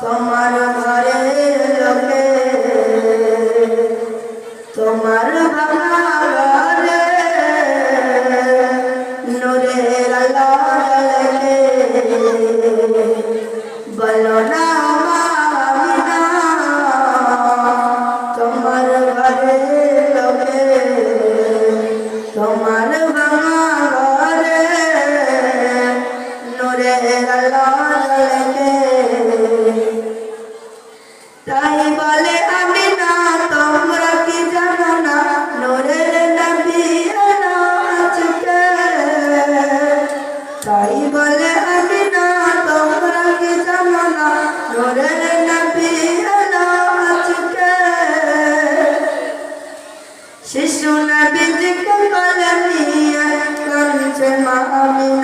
তোমার ঘরে লোকে তোমার ভাঙারে নূরের আলোকে বলনা আমিনা শিশু নবীজিকে বলে নিয়ে কাঁদছে মা আমিনা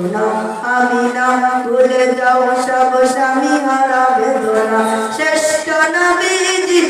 বেদনা আমি না ভুলে যাও সব স্বামী হারা বেদনা। শ্রেষ্ঠ নবীজি তুমি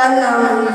Salam.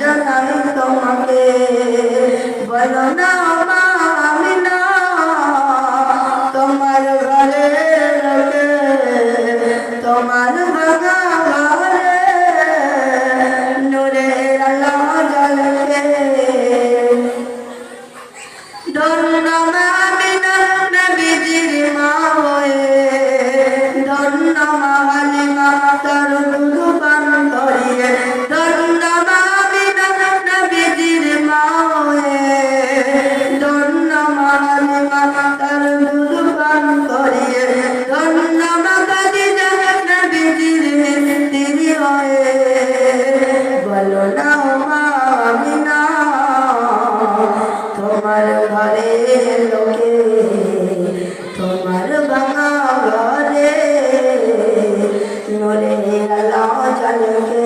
তোমার ঘরে লোকে তোমার ভাঙা ঘরে নরে লাল চলকে